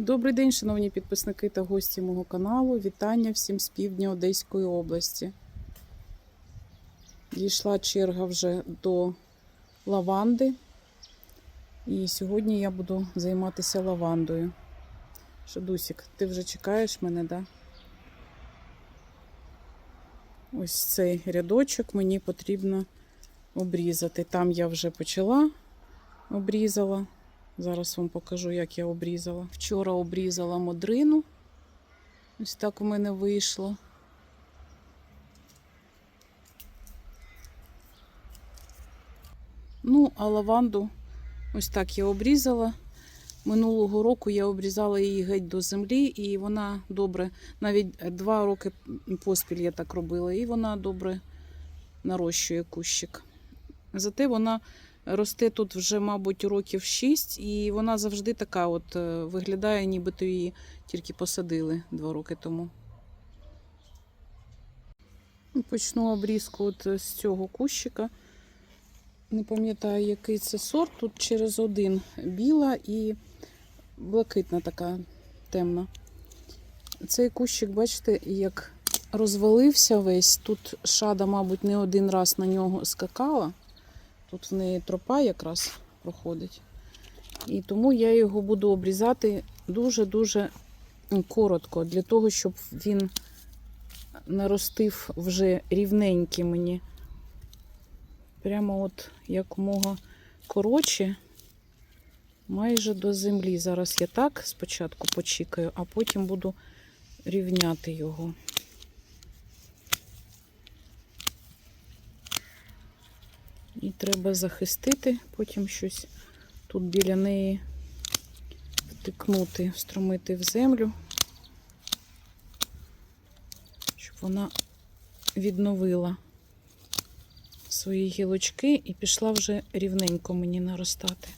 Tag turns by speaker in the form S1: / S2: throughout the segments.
S1: Добрий день, шановні підписники та гості мого каналу. Вітання всім з півдня Одеської області. Дійшла черга вже до лаванди. І сьогодні я буду займатися лавандою. Шадусік, ти вже чекаєш мене, да? Ось цей рядочок мені потрібно обрізати. Там я вже почала обрізала. Зараз вам покажу, як я обрізала. Вчора обрізала модрину. Ось так у мене вийшло. Ну, а лаванду ось так я обрізала. Минулого року я обрізала її геть до землі, і вона добре, навіть два роки поспіль я так робила, і вона добре нарощує кущик. Зате вона росте тут вже, мабуть, років 6, і вона завжди така от е, виглядає, нібито її тільки посадили два роки тому. Почну обрізку от з цього кущика. Не пам'ятаю, який це сорт. Тут через один біла і блакитна така темна. Цей кущик, бачите, як розвалився весь. Тут шада, мабуть, не один раз на нього скакала. Тут в неї тропа якраз проходить. І тому я його буду обрізати дуже-дуже коротко, для того, щоб він наростив вже рівненький мені. Прямо от якомога коротше, майже до землі. Зараз я так спочатку почікаю, а потім буду рівняти його. І треба захистити, потім щось тут біля неї втикнути, встромити в землю, щоб вона відновила свої гілочки і пішла вже рівненько мені наростати.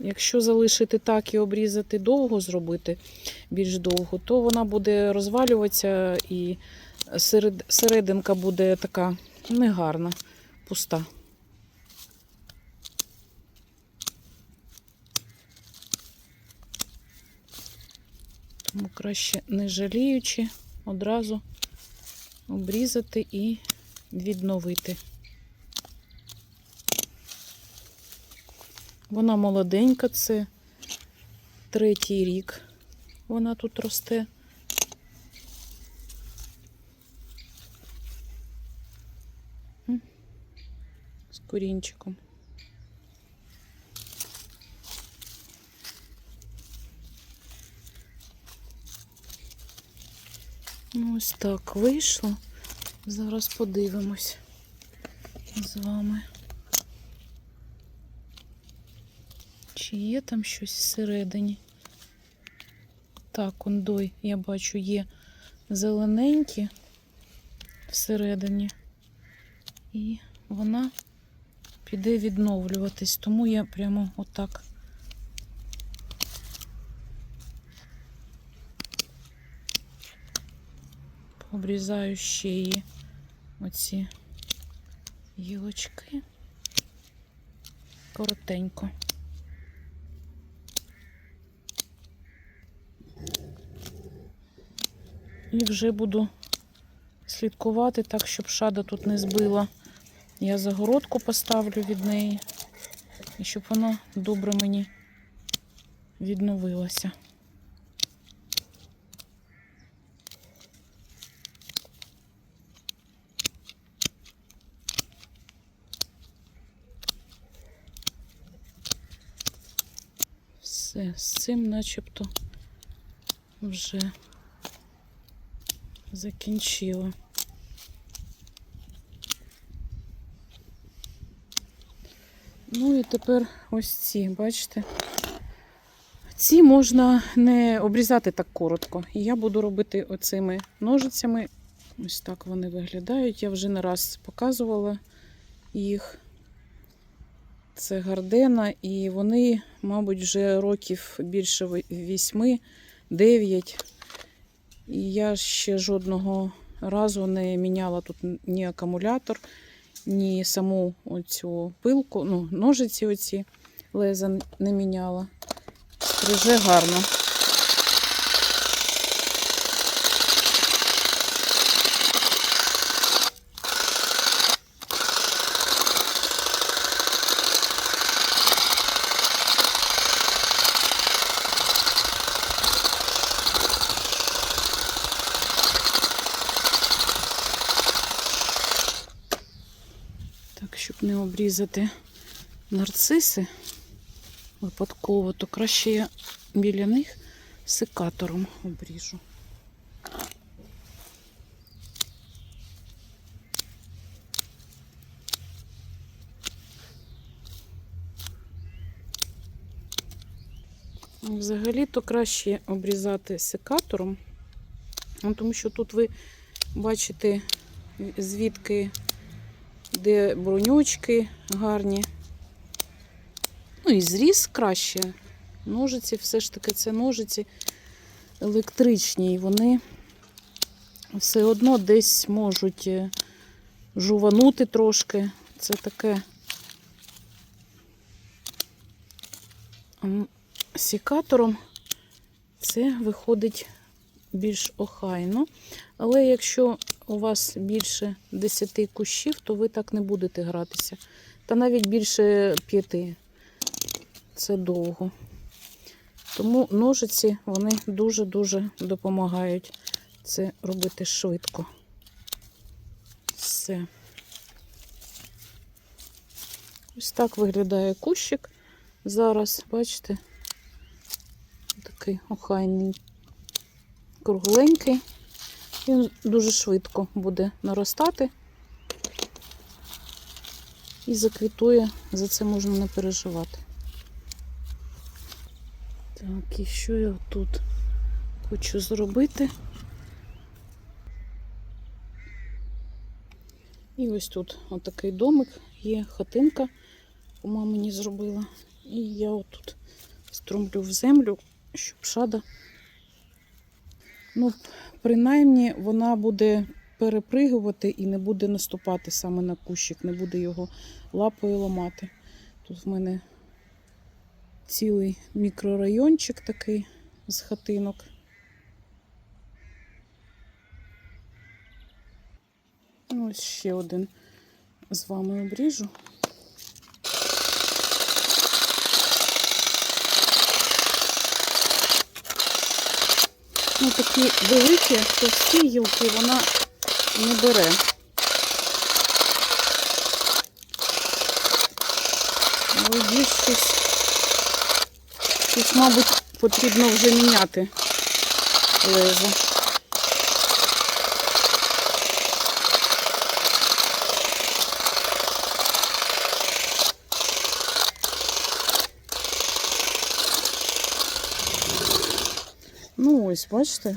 S1: Якщо залишити так і обрізати довго, зробити більш довго, то вона буде розвалюватися і серед, серединка буде така негарна, пуста. Тому краще не жаліючи, одразу обрізати і відновити. Вона молоденька, це третій рік вона тут росте. Корінчиком. Ну, ось так вийшло. Зараз подивимось з вами. Чи є там щось всередині? Так, ондой, я бачу, є зелененькі всередині. І вона піде відновлюватись, тому я прямо отак. Обрізаю ще її оці гілочки коротенько. І вже буду слідкувати так, щоб шада тут не збила. Я загородку поставлю від неї, і щоб вона добре мені відновилася. Все, з цим начебто вже закінчила. Ну і тепер ось ці, бачите? Ці можна не обрізати так коротко. І я буду робити оцими ножицями. Ось так вони виглядають. Я вже не раз показувала їх. Це гардена, і вони, мабуть, вже років більше 8-9. І я ще жодного разу не міняла тут ні акумулятор, ні саму оцю пилку, ну, ножиці оці. леза не міняла. Стриже гарно. Так, щоб не обрізати нарциси випадково, то краще я біля них секатором обріжу. Взагалі-то краще обрізати секатором, ну, тому що тут ви бачите, звідки де бронючки гарні. Ну і зріз краще. Ножиці, все ж таки, це ножиці електричні, і вони все одно десь можуть е, жуванути трошки. Це таке сікатором це виходить більш охайно. Але якщо у вас більше 10 кущів, то ви так не будете гратися. Та навіть більше 5. Це довго. Тому ножиці вони дуже-дуже допомагають це робити швидко. Все. Ось так виглядає кущик. Зараз, бачите, такий охайний, кругленький. Він дуже швидко буде наростати і заквітує, за це можна не переживати. Так, і що я тут хочу зробити? І ось тут отакий домик є, хатинка, кума мені зробила. І я отут струмлю в землю, щоб шада. Ну, принаймні вона буде перепригувати і не буде наступати саме на кущик, не буде його лапою ламати. Тут в мене цілий мікрорайончик такий з хатинок. Ось ще один з вами обріжу. Ну, такі великі, товсті гілки вона не бере. Але є щось, щось, мабуть, потрібно вже міняти лезо. Ну ось, бачите,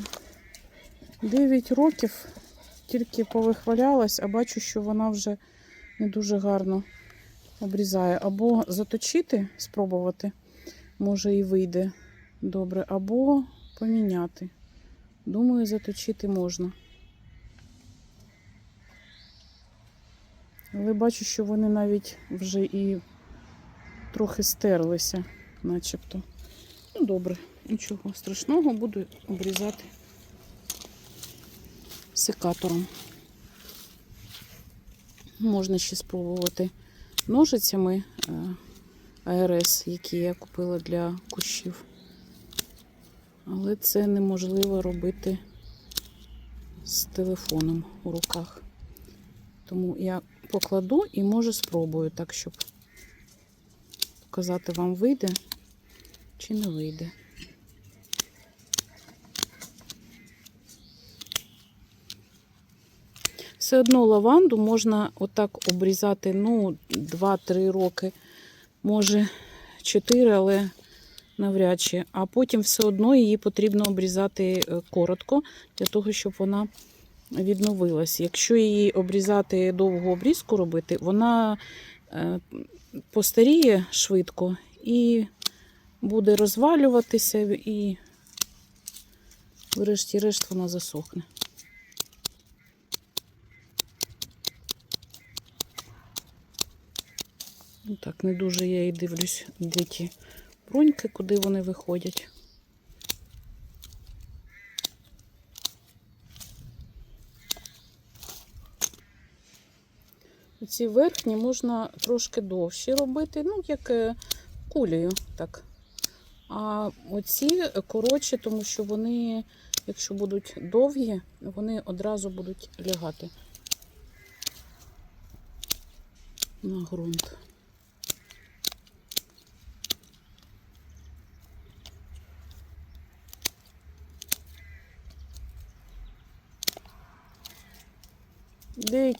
S1: 9 років тільки повихвалялась, а бачу, що вона вже не дуже гарно обрізає. Або заточити, спробувати, може і вийде добре, або поміняти. Думаю, заточити можна. Але бачу, що вони навіть вже і трохи стерлися, начебто. Ну, добре, нічого страшного, буду обрізати секатором. Можна ще спробувати ножицями е, АРС, які я купила для кущів. Але це неможливо робити з телефоном у руках. Тому я покладу і може спробую так, щоб показати вам вийде чи не вийде. Все одно лаванду можна отак обрізати, ну, 2-3 роки, може 4, але навряд чи. А потім все одно її потрібно обрізати е, коротко, для того, щоб вона відновилась. Якщо її обрізати довгу обрізку робити, вона е, постаріє швидко і буде розвалюватися, і, врешті-решт, вона засохне. Так, не дуже я і дивлюсь, де ті броньки, куди вони виходять. Ці верхні можна трошки довші робити, ну, як е, кулею, так. А оці коротші, тому що вони, якщо будуть довгі, вони одразу будуть лягати на ґрунт.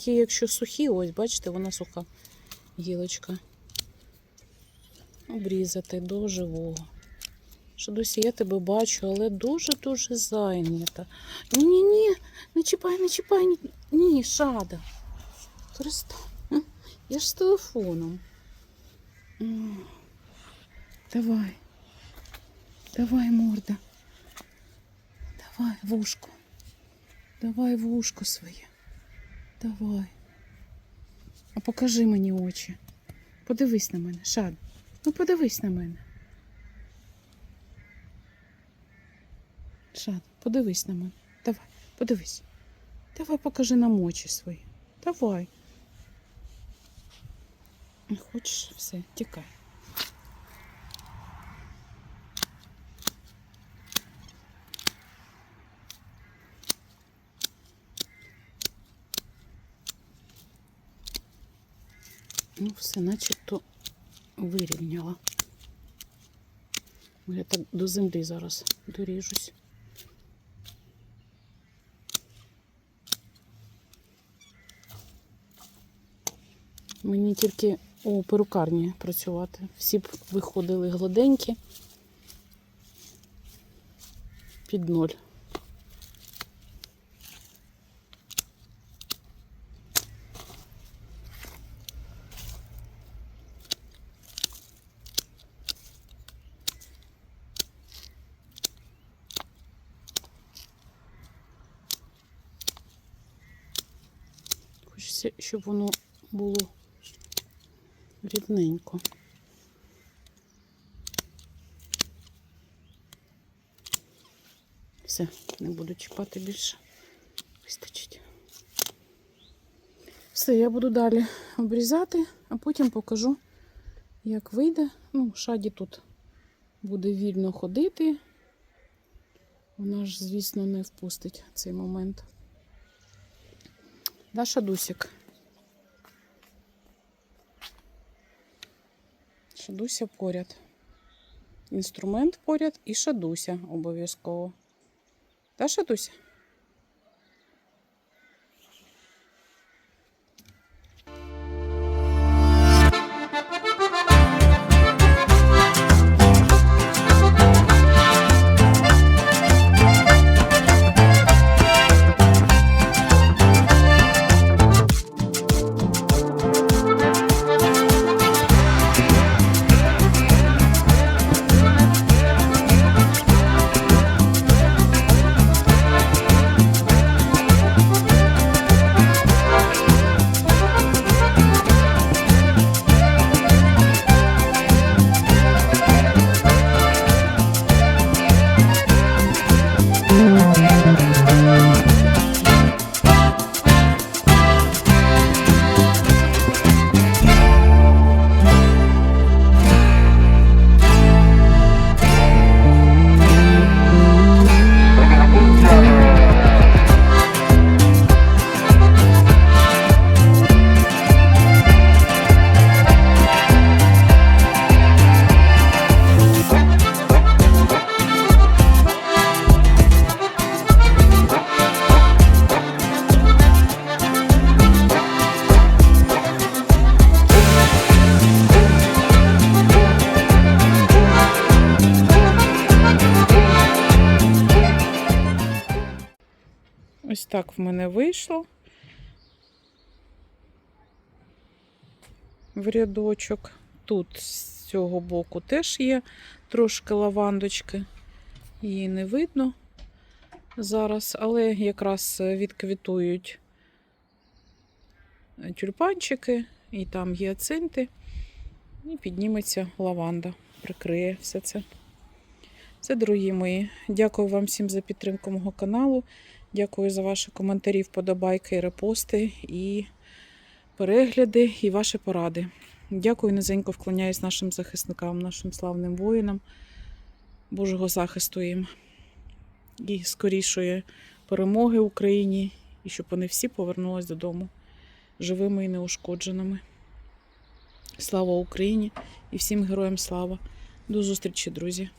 S1: Деякі, якщо сухі, ось, бачите, вона суха гілочка. Обрізати до живого. Що досі я тебе бачу, але дуже-дуже зайнята. Ні-ні-ні, не чіпай, не чіпай, ні, ні шада. Перестань. Я ж з телефоном. Давай. Давай, морда. Давай, вушко. Давай вушко своє. Давай. А покажи мені очі. Подивись на мене, Шад. Ну подивись на мене. Шад, подивись на мене. Давай, подивись. Давай покажи нам очі свої. Давай. Не Хочеш все, тікай. Ну, все, начебто вирівняла. Я так до землі зараз доріжусь. Мені тільки у перукарні працювати. Всі б виходили гладенькі під ноль. Хочеться, щоб воно було рівненько. Все, не буду чіпати більше. Вистачить. Все, я буду далі обрізати, а потім покажу, як вийде. Ну, шаді тут буде вільно ходити. Вона ж, звісно, не впустить цей момент. Да, Шадусик? Шадуся поряд. Інструмент поряд і шадуся обов'язково. Та шадуся? В мене вийшло. В рядочок. Тут з цього боку теж є трошки лавандочки. Її не видно зараз, але якраз відквітують тюльпанчики, і там гіацинти. І підніметься лаванда, прикриє все це. Це, дорогі мої. Дякую вам всім за підтримку мого каналу. Дякую за ваші коментарі, вподобайки, репости і перегляди і ваші поради. Дякую, низенько вклоняюсь нашим захисникам, нашим славним воїнам. Божого захисту їм і скорішої перемоги Україні, і щоб вони всі повернулись додому живими і неушкодженими. Слава Україні і всім героям слава! До зустрічі, друзі!